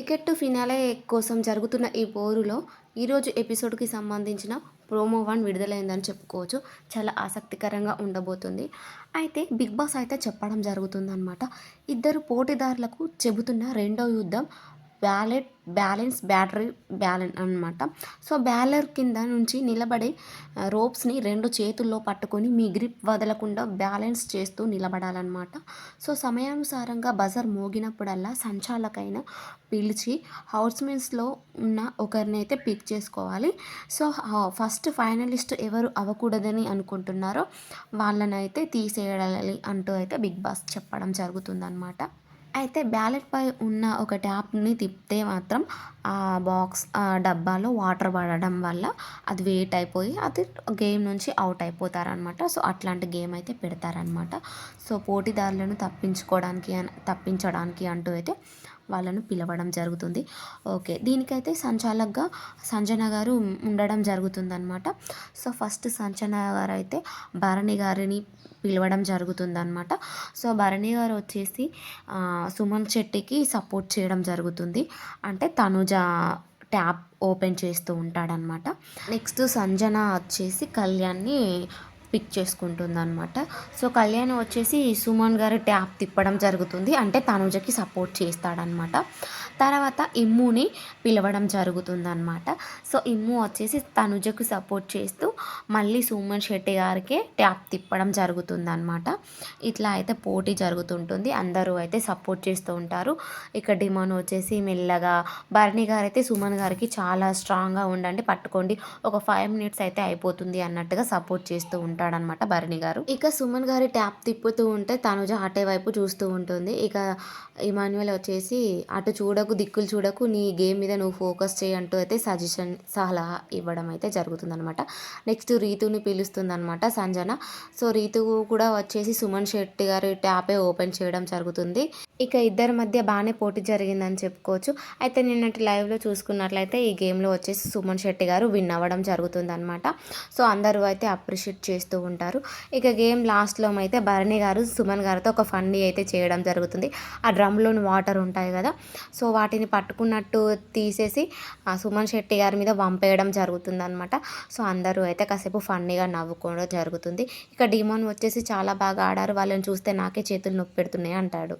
Ticket to finale కోసం జరుగుతున్న ఈ పోరులో ఈరోజు ఎపిసోడ్కి సంబంధించిన ప్రోమో వన్ విడుదలైందని చెప్పుకోవచ్చు. చాలా ఆసక్తికరంగా ఉండబోతుంది. అయితే బిగ్ బాస్ అయితే చెప్పడం జరుగుతుందన్నమాట. ఇద్దరు పోటీదారులకు చెబుతున్న రెండో యుద్ధం బ్యాలెట్ బ్యాలెన్స్ బ్యాటరీ బ్యాలెన్ అనమాట సో బ్యాలర్ కింద నుంచి నిలబడి రోప్స్ని రెండు చేతుల్లో పట్టుకొని మీ గ్రిప్ వదలకుండా బ్యాలెన్స్ చేస్తూ నిలబడాలన్నమాట. సో సమయానుసారంగా బజర్ మోగినప్పుడల్లా సంచాలకైన పిలిచి హౌస్మెంట్స్లో ఉన్న ఒకరిని అయితే పిక్ చేసుకోవాలి. సో ఫస్ట్ ఫైనలిస్ట్ ఎవరు అవ్వకూడదని అనుకుంటున్నారో వాళ్ళనైతే తీసేయాలి అంటూ అయితే బిగ్ బాస్ చెప్పడం జరుగుతుందన్నమాట. అయితే బ్యాలెట్ పై ఉన్న ఒక ట్యాప్ని తిప్పితే మాత్రం ఆ బాక్స్ ఆ డబ్బాలో వాటర్ పడడం వల్ల అది వెయిట్ అయిపోయి అది గేమ్ నుంచి అవుట్ అయిపోతారనమాట సో అట్లాంటి గేమ్ అయితే పెడతారనమాట సో పోటీదారులను తప్పించుకోవడానికి తప్పించడానికి అంటూ అయితే వాళ్ళను పిలవడం జరుగుతుంది. ఓకే దీనికైతే సంచాలకుగా సంజన గారు ఉండడం జరుగుతుందన్నమాట. సో ఫస్ట్ సంజన గారు అయితే భరణి గారిని పిలవడం జరుగుతుందన్నమాట. సో భరణి గారు వచ్చేసి సుమన్ శెట్టికి సపోర్ట్ చేయడం జరుగుతుంది. అంటే తనుజ ట్యాప్ ఓపెన్ చేస్తూ ఉంటాడనమాట నెక్స్ట్ సంజన వచ్చేసి కళ్యాణ్ని పిక్ చేసుకుంటుంది అనమాట సో కళ్యాణ్ వచ్చేసి సుమన్ గారు ట్యాప్ తిప్పడం జరుగుతుంది. అంటే తనుజకి సపోర్ట్ చేస్తాడనమాట తర్వాత ఇమ్ముని పిలవడం జరుగుతుందనమాట సో ఇమ్ము వచ్చేసి తనుజకు సపోర్ట్ చేస్తూ మళ్ళీ సుమన్ శెట్టి గారికే ట్యాప్ తిప్పడం జరుగుతుందనమాట ఇట్లా అయితే పోటీ జరుగుతుంటుంది. అందరూ అయితే సపోర్ట్ చేస్తూ ఉంటారు. ఇక డిమాన్ వచ్చేసి మెల్లగా భరణి గారు అయితే సుమన్ గారికి చాలా స్ట్రాంగ్గా ఉండండి పట్టుకోండి. ఒక ఫైవ్ మినిట్స్ అయితే అయిపోతుంది అన్నట్టుగా సపోర్ట్ చేస్తూ ఉంటారు. ఉంటాడనమాట భరణి గారు. ఇక సుమన్ గారి ట్యాప్ తిప్పుతూ ఉంటే తనుజ అటే వైపు చూస్తూ ఉంటుంది. ఇక ఇమాన్యువల్ వచ్చేసి అటు చూడకు దిక్కులు చూడకు నీ గేమ్ మీద నువ్వు ఫోకస్ చేయంటూ అయితే సజెషన్ సలహా ఇవ్వడం అయితే జరుగుతుందనమాట. నెక్స్ట్ రీతుని పిలుస్తుందనమాట సంజన. సో రీతు కూడా వచ్చేసి సుమన్ శెట్టి గారి ట్యాపే ఓపెన్ చేయడం జరుగుతుంది. ఇక ఇద్దరి మధ్య బాగానే పోటీ జరిగిందని చెప్పుకోవచ్చు. అయితే నిన్నటి లైవ్లో చూసుకున్నట్లయితే ఈ గేమ్లో వచ్చేసి సుమన్ శెట్టి గారు విన్ అవ్వడం జరుగుతుందనమాట. సో అందరూ అయితే అప్రిషియేట్ చేస్తూ ఉంటారు. ఇక గేమ్ లాస్ట్లో అయితే భరణి గారు సుమన్ గారితో ఒక ఫన్నీ అయితే చేయడం జరుగుతుంది. ఆ డ్రమ్లోని వాటర్ ఉంటాయి కదా సో వాటిని పట్టుకున్నట్టు తీసేసి ఆ సుమన్ శెట్టి గారి మీద పంపేయడం జరుగుతుంది అనమాట సో అందరూ అయితే కాసేపు ఫన్నీగా నవ్వుకోవడం జరుగుతుంది. ఇక డిమోన్ వచ్చేసి చాలా బాగా ఆడారు. వాళ్ళని చూస్తే నాకే చేతులు నొప్పి పెడుతున్నాయి అంటాడు.